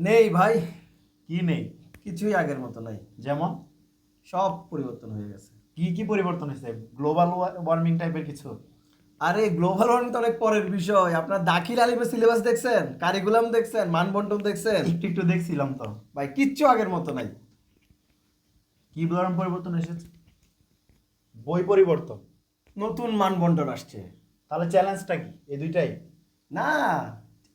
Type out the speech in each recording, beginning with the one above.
নেই ভাই। কি নেই? কিছুই আগের মতো নাই। যেমন? সব পরিবর্তন হয়ে গেছে। কি কি পরিবর্তন হয়েছে? গ্লোবাল ওয়ার্মিং টাইপের কিছু? আরে গ্লোবাল ওয়ার্মিং তো অনেক পরের বিষয়। আপনার দাখিল আলিমের সিলেবাস দেখছেন? কারিকুলাম দেখছেন? মানবন্টন দেখছেন? একটু একটু দেখছিলাম তো। ভাই কিচ্ছু আগের মতো নাই। কি ধরনের পরিবর্তন এসেছে বই পরিবর্তন। নতুন মানবন্টন আসছে। তাহলে চ্যালেঞ্জটা কি? এই দুইটাই? না।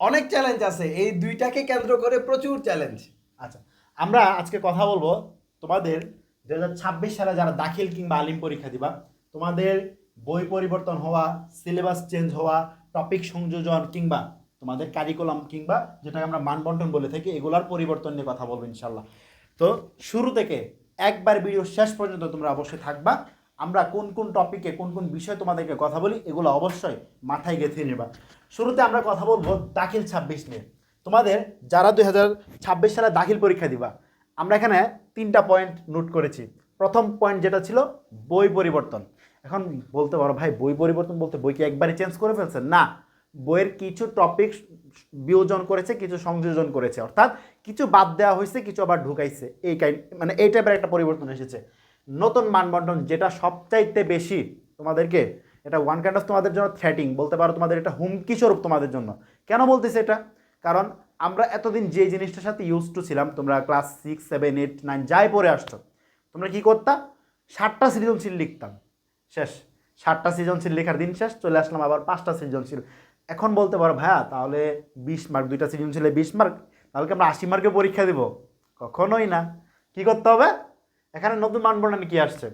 অনেক চ্যালেঞ্জ আছে। এই দুইটাকে কেন্দ্র করে প্রচুর চ্যালেঞ্জ আচ্ছা আমরা আজকে কথা বলব তোমাদের দু ছাব্বিশ সালে যারা দাখিল কিংবা আলিম পরীক্ষা দিবা, তোমাদের বই পরিবর্তন হওয়া সিলেবাস চেঞ্জ হওয়া টপিক সংযোজন কিংবা তোমাদের কারিকুলাম কিংবা যেটাকে আমরা মানবন্টন বলে থাকি, এগুলার পরিবর্তন নিয়ে কথা বলব ইনশাল্লাহ তো শুরু থেকে একবার ভিডিও শেষ পর্যন্ত তোমরা অবশ্যই থাকবা। আমরা কোন কোন টপিকে কোন কোন বিষয়ে তোমাদেরকে কথা বলি, এগুলো অবশ্যই মাথায় গেঁথে নেবা। শুরুতে আমরা কথা বলব দাখিল ছাব্বিশ নিয়ে। তোমাদের যারা দুই হাজার ছাব্বিশ সালে দাখিল পরীক্ষা দিবা, আমরা এখানে তিনটা পয়েন্ট নোট করেছি। প্রথম পয়েন্ট যেটা ছিল, বই পরিবর্তন। এখন বলতে পারো, ভাই, বই পরিবর্তন বলতে বই কি একবারে চেঞ্জ করে ফেলছে? না, বইয়ের কিছু টপিক বিয়োজন করেছে, কিছু সংযোজন করেছে। অর্থাৎ কিছু বাদ দেওয়া হয়েছে, কিছু আবার ঢুকাইছে। এই কাইন্ড মানে এই টাইপের একটা পরিবর্তন এসেছে। নতুন মানবন্টন যেটা সবচাইতে বেশি তোমাদেরকে এটা ওয়ান কাইন্ড অফ তোমাদের জন্য থ্রেটিং বলতে পারো তোমাদের এটা হুমকি স্বরূপ তোমাদের জন্য। কেন বলতেছে এটা? কারণ আমরা এতদিন যে জিনিসটার সাথে ইউজ টু ছিলাম, তোমরা class six seven eight nine যাই পড়ে আসছো, তোমরা কী করতা? ষাটটা সৃজনশীল লিখতাম। শেষ। ষাটটা সৃজনশীল লেখার দিন শেষ, চলে আসলাম আবার পাঁচটা সৃজনশীল। এখন বলতে পারো, ভাইয়া, তাহলে বিশ মার্ক দুইটা সৃজনশীলে বিশ মার্ক তাহলে কি আমরা আশি মার্কে পরীক্ষা দিব? কখনোই না। কি করতে হবে? এখানে নতুন মানবন্টন কি আসছে?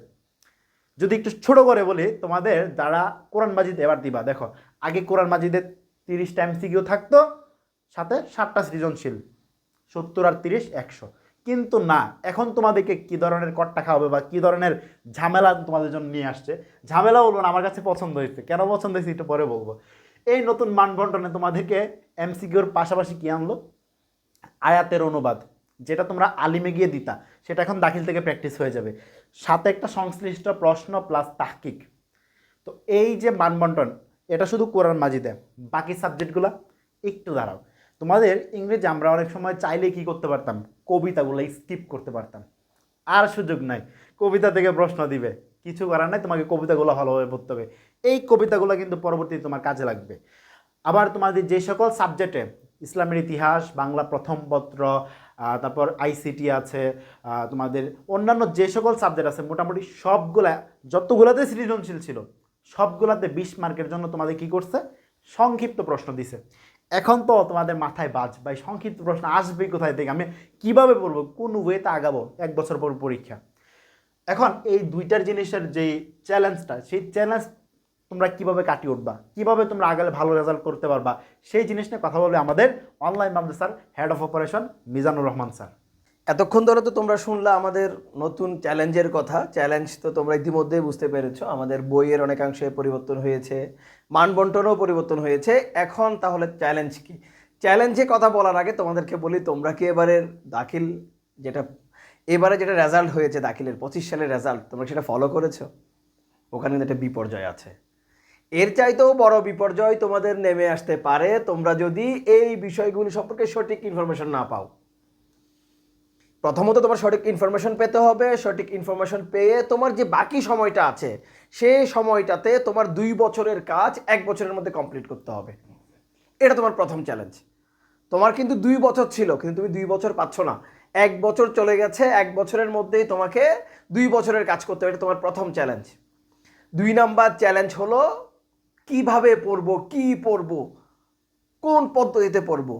যদি একটু ছোট করে বলি, তোমাদের যারা কোরআন মাজিদ এবার দিবা। দেখো, আগে কোরআন মাজিদের তিরিশ টাইম সিকিউ থাকতো, সাথে ষাটটা সৃজনশীল, সত্তর আর তিরিশ একশো। কিন্তু না, এখন তোমাদেরকে কি ধরনের কট্টা খাওয়াবে বা কি ধরনের ঝামেলা তোমাদের জন্য নিয়ে আসছে ঝামেলা বলব না, আমার কাছে পছন্দ হয়েছে। কেন পছন্দ হয়েছে একটু পরে বলব। এই নতুন মানবন্টনে তোমাদেরকে এমসিকিউর পাশাপাশি কি আনলো? আয়াতের অনুবাদ। যেটা তোমরা আলিমে গিয়ে দিতা, সেটা এখন দাখিল থেকে প্র্যাকটিস হয়ে যাবে। সাথে একটা সংশ্লিষ্ট প্রশ্ন প্লাস তাহকিক। তো এই যে মানবন্টন, এটা শুধু কোরআন মাজিদে, বাকি সাবজেক্টগুলো একটু দাঁড়াও। তোমাদের ইংরেজি আমরা অনেক সময় চাইলে কি করতে পারতাম? কবিতাগুলো স্কিপ করতে পারতাম। আর সুযোগ নাই, কবিতা থেকে প্রশ্ন দিবে। কিছু করার নাই, তোমাকে কবিতাগুলো ভালোভাবে পড়তে হবে। এই কবিতাগুলো কিন্তু পরবর্তীতে তোমার কাজে লাগবে। আবার তোমাদের যে সকল সাবজেক্টে ইসলামের ইতিহাস, বাংলা প্রথম পত্র তারপর আইসিটি আছে তোমাদের অন্যান্য যে সকল সাবজেক্ট আছে, মোটামুটি সবগুলা, যতগুলাতে সৃজনশীল ছিল, সবগুলাতে বিশ মার্কের জন্য তোমাদের কি করছে? সংক্ষিপ্ত প্রশ্ন দিছে। এখন তো তোমাদের মাথায় বাজ, ভাই, সংক্ষিপ্ত প্রশ্ন আসবে কোথায় থেকে? আমি কীভাবে পড়ব কোন ওয়েতে আগাবো, এক বছর পর পরীক্ষা। এখন এই দুইটার জিনিসের যে চ্যালেঞ্জটা সেই চ্যালেঞ্জ তোমরা কীভাবে কাটিয়ে উঠবা? কীভাবে তোমরা আগালে ভালো রেজাল্ট করতে পারবা? সেই জিনিস নিয়ে কথা বলবে আমাদের অনলাইন মাদ্রাসার head of operation Mizanur Rahman sir. এতক্ষণ ধরে তো তোমরা শুনলা আমাদের নতুন চ্যালেঞ্জের কথা। চ্যালেঞ্জ তো তোমরা ইতিমধ্যেই বুঝতে পেরেছ। আমাদের বইয়ের অনেকাংশে পরিবর্তন হয়েছে মানবন্টনও পরিবর্তন হয়েছে। এখন তাহলে চ্যালেঞ্জ কি? চ্যালেঞ্জে কথা বলার আগে তোমাদেরকে বলি, তোমরা কি এবারের দাখিল যেটা, এবারে যেটা রেজাল্ট হয়েছে দাখিলের, পঁচিশ সালের রেজাল্ট তোমরা সেটা ফলো করেছ? ওখানে একটা বিপর্যয় আছে। এর চাইতেও বড় বিপর্যয় তোমাদের নেমে আসতে পারে। তোমরা যদি এই বিষয়গুলি সম্পর্কে সঠিক ইনফরমেশন না পাও। প্রথমত তোমার সঠিক ইনফরমেশন পেতে হবে। সঠিক ইনফরমেশন পেয়ে তোমার যে বাকি সময়টা আছে, সেই সময়টাতে তোমার দুই বছরের কাজ এক বছরের মধ্যে কমপ্লিট করতে হবে। এটা তোমার প্রথম চ্যালেঞ্জ তোমার কিন্তু দুই বছর ছিল, কিন্তু তুমি দুই বছর পাচ্ছ না। এক বছর চলে গেছে, এক বছরের মধ্যেই তোমাকে দুই বছরের কাজ করতে হবে। এটা তোমার প্রথম চ্যালেঞ্জ দুই নাম্বার চ্যালেঞ্জ হলো কীভাবে পড়ব, কি পড়ব, কোন পদ্ধতিতে পড়ব,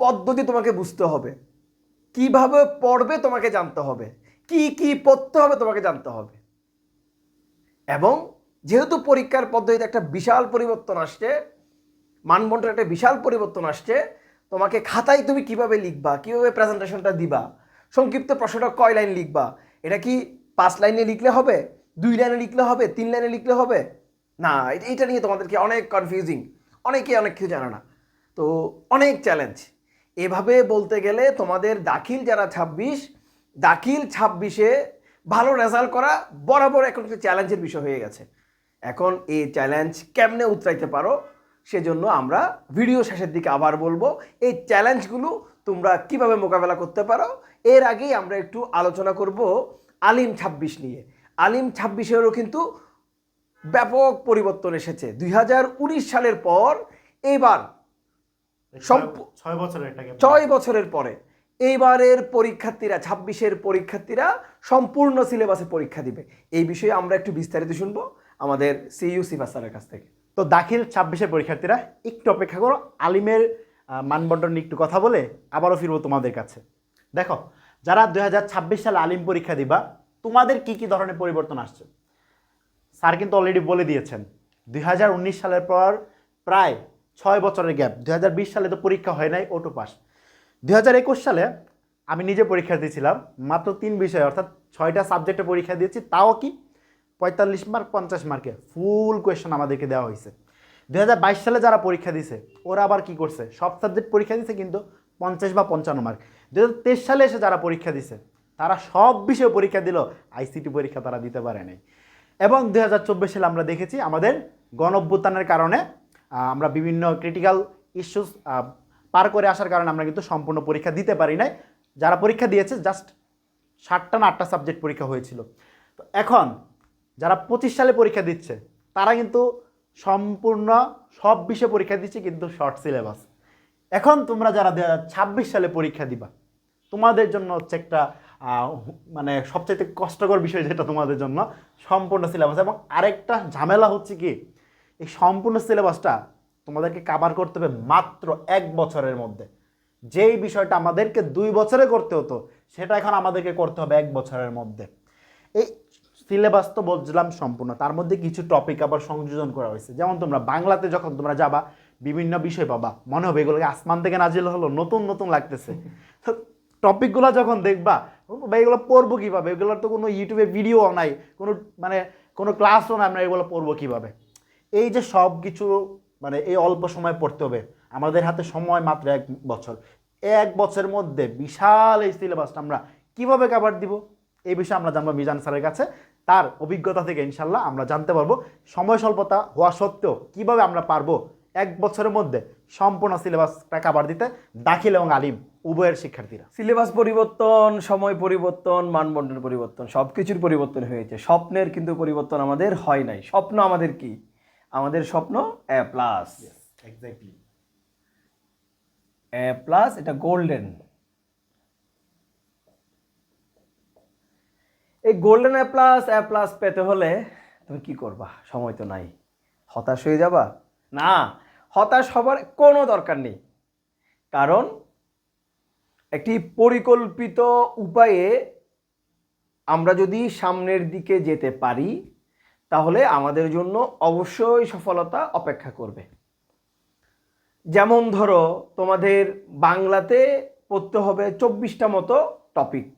পদ্ধতি তোমাকে বুঝতে হবে। কীভাবে পড়বে তোমাকে জানতে হবে, কি কি পড়তে হবে তোমাকে জানতে হবে। এবং যেহেতু পরীক্ষার পদ্ধতিতে একটা বিশাল পরিবর্তন আসছে মানবন্টনের একটা বিশাল পরিবর্তন আসছে, তোমাকে খাতায় তুমি কীভাবে লিখবা, কীভাবে প্রেজেন্টেশনটা দিবা, সংক্ষিপ্ত প্রশ্নটা কয় লাইন লিখবা, এটা কি পাঁচ লাইনে লিখলে হবে, দুই লাইনে লিখলে হবে, তিন লাইনে লিখলে হবে? না এটা নিয়ে তোমাদেরকে অনেক কনফিউজিং অনেকে অনেক কিছু জানে না। তো অনেক চ্যালেঞ্জ এভাবে বলতে গেলে তোমাদের দাখিল যারা ছাব্বিশ, দাখিল ছাব্বিশে ভালো রেজাল্ট করা বরাবর এখন একটা চ্যালেঞ্জের বিষয় হয়ে গেছে। এখন এই চ্যালেঞ্জ কেমনে উতরাইতে পারো, সেজন্য আমরা ভিডিও শেষের দিকে আবার বলব, এই চ্যালেঞ্জগুলো তোমরা কীভাবে মোকাবেলা করতে পারো, এর আগেই আমরা একটু আলোচনা করব আলিম ছাব্বিশ নিয়ে। আলিম ছাব্বিশেরও কিন্তু ব্যাপক পরিবর্তন এসেছে। দুই হাজার উনিশ সালের পর এবার ছয় বছরের একটা gap। ছয় বছরের পরে এইবারের পরীক্ষার্থীরা ছাব্বিশের পরীক্ষার্থীরা সম্পূর্ণ সিলেবাসে পরীক্ষা দিবে। এই বিষয়ে আমরা একটু বিস্তারিত শুনব আমাদের সিইউ সিফা স্যারের কাছ থেকে। তো দাখিল ছাব্বিশের পরীক্ষার্থীরা একটু অপেক্ষা করো আলিমের আহ, মানবন্টন নিয়ে একটু কথা বলে আবারও ফিরবো তোমাদের কাছে। দেখো যারা দুই হাজার ছাব্বিশ সালে আলিম পরীক্ষা দিবা তোমাদের কি কি ধরনের পরিবর্তন আসছে? স্যার কিন্তু অলরেডি বলে দিয়েছেন। দু হাজার উনিশ সালের পর প্রায় ছয় বছরের গ্যাপ দু হাজার বিশ সালে তো পরীক্ষা হয় নাই ওটো পাস দুই হাজার একুশ সালে আমি নিজে পরীক্ষা দিয়েছিলাম, মাত্র তিন বিষয়, অর্থাৎ ছয়টা সাবজেক্টে পরীক্ষা দিয়েছি, তাও কি পঁয়তাল্লিশ মার্ক পঞ্চাশ মার্কে ফুল কোয়েশ্চেন আমাদেরকে দেওয়া হয়েছে। দু হাজার বাইশ সালে যারা পরীক্ষা দিছে ওরা আবার কি করছে? সব সাবজেক্ট পরীক্ষা দিছে কিন্তু পঞ্চাশ বা পঞ্চান্ন মার্ক দু হাজার তেইশ সালে এসে যারা পরীক্ষা দিছে তারা সব বিষয়ে পরীক্ষা দিল আইসিটি পরীক্ষা তারা দিতে পারে নাই। এবং দু হাজার চব্বিশ সালে আমরা দেখেছি আমাদের গণ অভ্যুত্থানের কারণে আমরা বিভিন্ন ক্রিটিক্যাল ইস্যুস পার করে আসার কারণে আমরা কিন্তু সম্পূর্ণ পরীক্ষা দিতে পারি নাই। যারা পরীক্ষা দিয়েছে জাস্ট ষাটটা না আটটা সাবজেক্ট পরীক্ষা হয়েছিল। তো এখন যারা পঁচিশ সালে পরীক্ষা দিচ্ছে, তারা কিন্তু সম্পূর্ণ সব বিষয়ে পরীক্ষা দিচ্ছে, কিন্তু শর্ট সিলেবাস এখন তোমরা যারা ছাব্বিশ সালে পরীক্ষা দিবা, তোমাদের জন্য হচ্ছে একটা মানে সবচাইতে কষ্টকর বিষয় যেটা তোমাদের জন্য, সম্পূর্ণ সিলেবাস এবং আরেকটা ঝামেলা হচ্ছে কি, এই সম্পূর্ণ সিলেবাসটা তোমাদেরকে কাভার করতে হবে মাত্র এক বছরের মধ্যে। যেই বিষয়টা আমাদেরকে দুই বছরে করতে হতো, সেটা এখন আমাদেরকে করতে হবে এক বছরের মধ্যে। এই সিলেবাস তো বুঝলাম সম্পূর্ণ, তার মধ্যে কিছু টপিক আবার সংযোজন করা হয়েছে। যেমন তোমরা বাংলাতে যখন তোমরা যাবা, বিভিন্ন বিষয় পাবা, মনে হবে এগুলোকে আসমান থেকে নাজিল হলো, নতুন নতুন লাগতেছে। তো টপিকগুলো যখন দেখবা বা এগুলো পড়ব কীভাবে? এগুলোর তো কোনো ইউটিউবে ভিডিও নাই, কোনো মানে কোনো ক্লাসও নাই, আমরা এগুলো পড়ব কীভাবে? এই যে সব কিছু মানে এই অল্প সময় পড়তে হবে, আমাদের হাতে সময় মাত্র এক বছর। এক বছরের মধ্যে বিশাল এই সিলেবাসটা আমরা কীভাবে কাভার দিব? এই বিষয়ে আমরা জানব মিজান স্যারের কাছে। তার অভিজ্ঞতা থেকে ইনশাল্লাহ আমরা জানতে পারব। সময় স্বল্পতা হওয়া সত্ত্বেও কীভাবে আমরা পারব এক বছরের মধ্যে সম্পূর্ণ সিলেবাসটা কাভার দিতে? দাখিল এবং আলিম। উভয়ের শিক্ষার্থীরা। সিলেবাস পরিবর্তন সময় পরিবর্তন মানবন্টন পরিবর্তন সব কিছুর পরিবর্তন হয়েছে। স্বপ্নের কিন্তু পরিবর্তন আমাদের হয় নাই। স্বপ্ন আমাদের কি? আমাদের স্বপ্ন A plus exactly A plus এটা গোল্ডেন এই golden A plus A plus পেতে হলে তুমি কি করবা? সময় তো নাই। হতাশ হয়ে যাবা? না হতাশ হবার কোনো দরকার নেই। কারণ একটি পরিকল্পিত উপায়ে আমরা যদি সামনের দিকে যেতে পারি, তাহলে আমাদের জন্য অবশ্যই সফলতা অপেক্ষা করবে। যেমন ধরো, তোমাদের বাংলাতে পড়তে হবে চব্বিশটা মতো টপিক।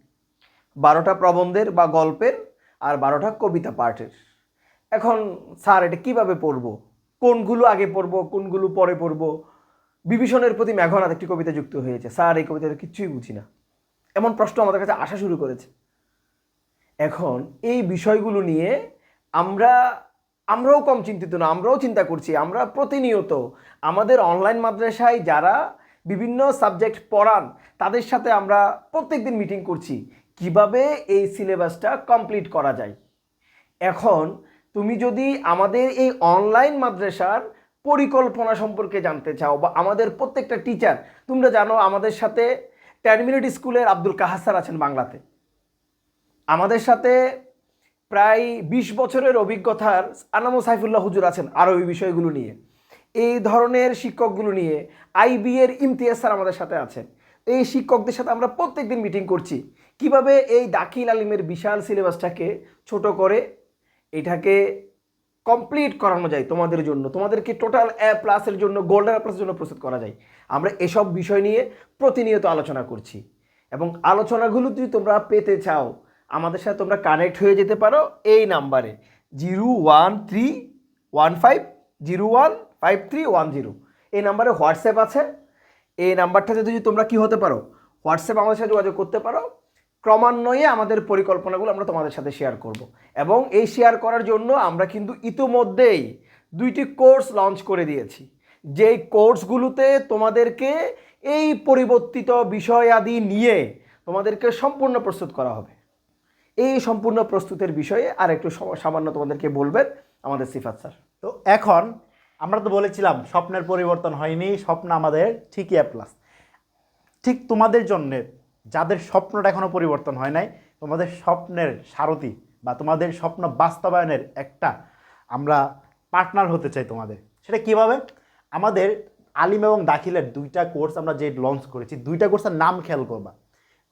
বারোটা প্রবন্ধের বা গল্পের আর বারোটা কবিতা পাঠের। এখন স্যার, এটা কীভাবে পড়ব? কোনগুলো আগে পড়ব, কোনগুলো পরে পড়ব? বিভীষণের প্রতি মেঘনাথ একটি কবিতা যুক্ত হয়েছে। স্যার, এই কবিতাটা কিচ্ছুই বুঝি না। এমন প্রশ্ন আমাদের কাছে আসা শুরু করেছে। এখন এই বিষয়গুলো নিয়ে আমরা, আমরাও কম চিন্তিত না, আমরাও চিন্তা করছি। আমরা প্রতিনিয়ত আমাদের অনলাইন মাদ্রাসায় যারা বিভিন্ন সাবজেক্ট পড়ান, তাদের সাথে আমরা প্রত্যেক দিন মিটিং করছি, কীভাবে এই সিলেবাসটা কমপ্লিট করা যায়। এখন তুমি যদি আমাদের এই অনলাইন মাদ্রাসার পরিকল্পনা সম্পর্কে জানতে চাও বা আমাদের প্রত্যেকটা টিচার তোমরা জানো আমাদের সাথে টার্মিনেট স্কুলের আব্দুল কাহাসার আছেন বাংলাতে। আমাদের সাথে প্রায় বিশ বছরের অভিজ্ঞতার আনামো সাইফুল্লাহ হুজুর আছেন আরও এই বিষয়গুলো নিয়ে। এই ধরনের শিক্ষকগুলো নিয়ে আইবি এর ইমতিয়াজ স্যার আমাদের সাথে আছেন। এই শিক্ষকদের সাথে আমরা প্রত্যেকদিন মিটিং করছি। কীভাবে এই দাখিল আলিমের বিশাল সিলেবাসটাকে ছোট করে এটাকে কমপ্লিট করানো যায় তোমাদের জন্য। তোমাদেরকে টোটাল এ প্লাসের জন্য গোল্ডেন প্লাসের জন্য প্রস্তুত করা যায়। আমরা এসব বিষয় নিয়ে প্রতিনিয়ত আলোচনা করছি। এবং আলোচনাগুলো যদি তোমরা পেতে চাও, আমাদের সাথে তোমরা কানেক্ট হয়ে যেতে পারো এই নাম্বারে zero one three one five zero one five three one zero এই নাম্বারে হোয়াটসঅ্যাপ আছে। এই নাম্বারটাতে যদি তোমরা কি হতে পারো হোয়াটসঅ্যাপ আমাদের সাথে যোগাযোগ করতে পারো। ক্রমান্বয়ে আমাদের পরিকল্পনাগুলো আমরা তোমাদের সাথে শেয়ার করব। এবং এই শেয়ার করার জন্য আমরা কিন্তু ইতোমধ্যেই দুইটি কোর্স লঞ্চ করে দিয়েছি। যেই কোর্সগুলোতে তোমাদেরকে এই পরিবর্তিত বিষয়াদি নিয়ে তোমাদেরকে সম্পূর্ণ প্রস্তুত করা হবে। এই সম্পূর্ণ প্রস্তুতের বিষয়ে আর একটু সামান্য তোমাদেরকে বলবেন আমাদের সিফাত স্যার। তো এখন আমরা তো বলেছিলাম, স্বপ্নের পরিবর্তন হয়নি, স্বপ্ন আমাদের ঠিকই এ প্লাস ঠিক তোমাদের জন্যে যাদের স্বপ্নটা এখনও পরিবর্তন হয় নাই, তোমাদের স্বপ্নের সারথি বা তোমাদের স্বপ্ন বাস্তবায়নের একটা আমরা পার্টনার হতে চাই তোমাদের। সেটা কীভাবে? আমাদের আলিম এবং দাখিলের দুইটা কোর্স আমরা যে লঞ্চ করেছি, দুইটা কোর্সের নাম খেয়াল করবা।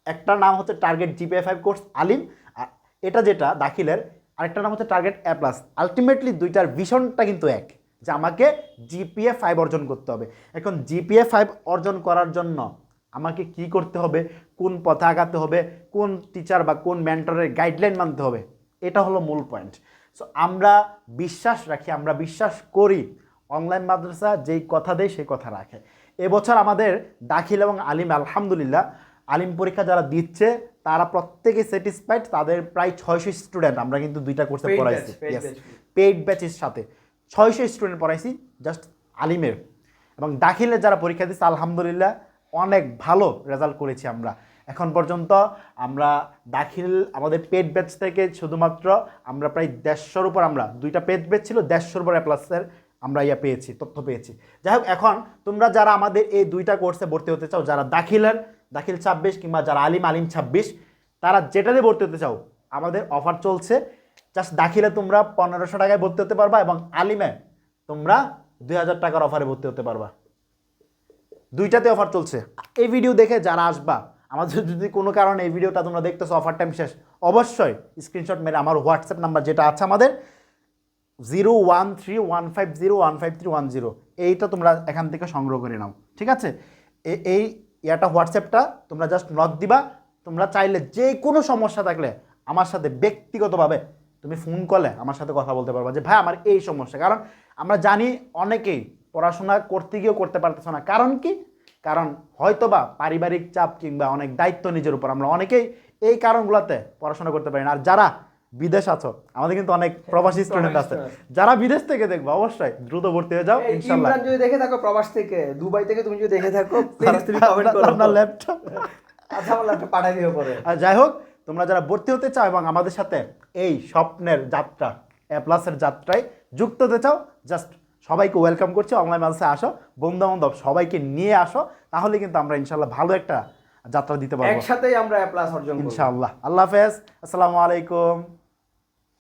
একটা নাম হচ্ছে target GPA five course Alim, আর এটা যেটা দাখিলের আরেকটা নাম হচ্ছে টার্গেট এ প্লাস আলটিমেটলি দুইটার ভিশনটা কিন্তু এক, যে আমাকে জিপিএ ফাইভ অর্জন করতে হবে। এখন জিপিএ ফাইভ অর্জন করার জন্য আমাকে কি করতে হবে? কোন পথে আগাতে হবে কোন টিচার বা কোন মেন্টরের গাইডলাইন মানতে হবে এটা হলো মূল পয়েন্ট সো আমরা বিশ্বাস রাখি আমরা বিশ্বাস করি অনলাইন মাদ্রাসা যেই কথা দেয় সেই কথা রাখে। এবছর আমাদের দাখিল এবং আলিম আলহামদুলিল্লাহ আলিম পরীক্ষা যারা দিচ্ছে তারা প্রত্যেকে স্যাটিসফাইড তাদের প্রায় ছয়শো স্টুডেন্ট আমরা কিন্তু দুইটা কোর্সে পড়াইছি। পেইড ব্যাচের সাথে। ছয়শো স্টুডেন্ট পড়াইছি জাস্ট আলিমের। এবং দাখিলের যারা পরীক্ষা দিচ্ছে আলহামদুলিল্লাহ অনেক ভালো রেজাল্ট করেছি আমরা। এখন পর্যন্ত আমরা দাখিল আমাদের পেড ব্যাচ থেকে শুধুমাত্র আমরা প্রায় দেড়শোর উপর আমরা, দুইটা পেড ব্যাচ ছিল, দেড়শোর উপর প্লাসের আমরা ইয়া পেয়েছি, তথ্য পেয়েছি। যাই হোক, এখন তোমরা যারা আমাদের এই দুইটা কোর্সে ভর্তি হতে চাও, যারা দাখিলের, দাখিল ছাব্বিশ কিংবা যারা আলিম আলিম ছাব্বিশ, তারা যেটাতে ভর্তি হতে চাও, আমাদের অফার চলছে। জাস্ট দাখিলে তোমরা পনেরোশো টাকায় ভর্তি হতে পারবা এবং আলিমে তোমরা দুই হাজার টাকার অফারে ভর্তি হতে পারবা। দুইটাতে অফার চলছে। এই ভিডিও দেখে যারা আসবা, আমাদের যদি কোনো কারণে এই ভিডিওটা তোমরা দেখতেছো অফার টাইম শেষ, অবশ্যই স্ক্রিনশট মেরে আমার হোয়াটসঅ্যাপ নাম্বার যেটা আছে আমাদের zero one three one five zero one five three one zero এইটা তোমরা এখান থেকে সংগ্রহ করে নাও, ঠিক আছে? এই ইয়াটা হোয়াটসঅ্যাপটা তোমরা জাস্ট নক দিবা, তোমরা চাইলে যে কোনো সমস্যা থাকলে আমার সাথে ব্যক্তিগতভাবে তুমি ফোন করলে আমার সাথে কথা বলতে পারবা যে, ভাই, আমার এই সমস্যা। কারণ আমরা জানি অনেকেই পড়াশোনা করতে গিয়েও করতে পারতেছে না। কারণ কি? কারণ হয়তোবা পারিবারিক চাপ কিংবা অনেক দায়িত্ব নিজের উপর। আমরা অনেকেই এই কারণগুলোতে পড়াশোনা করতে পারি না। আর যারা বিদেশ আছো আমাদের কিন্তু অনেক প্রবাসী স্টুডেন্ট আছে। যারা বিদেশ থেকে দেখব অবশ্যই দ্রুত ভর্তি হয়ে যাও এই ইনশাল্লাহ। যদি দেখে থাকো প্রবাস থেকে দুবাই থেকে তুমি যদি দেখে থাকো please তুমি কমেন্ট করো। আপনার ল্যাপটপ আচ্ছা আমার ল্যাপটপ পাঠিয়ে দিও পরে। আর যাই হোক তোমরা যারা ভর্তি হতে চাও এবং আমাদের সাথে এই স্বপ্নের যাত্রা এ প্লাসের যাত্রায় যুক্ত হতে চাও জাস্ট সবাইকে ওয়েলকাম করছি অনলাইন মাসে আসো বন্ধু বান্ধব সবাইকে নিয়ে আসো তাহলে কিন্তু আমরা ইনশাল্লাহ ভালো একটা যাত্রা দিতে পারব। একসাথেই আমরা প্লাস অর্জন ইনশাআল্লাহ। আল্লাহ হাফেজ আসসালামু আলাইকুম।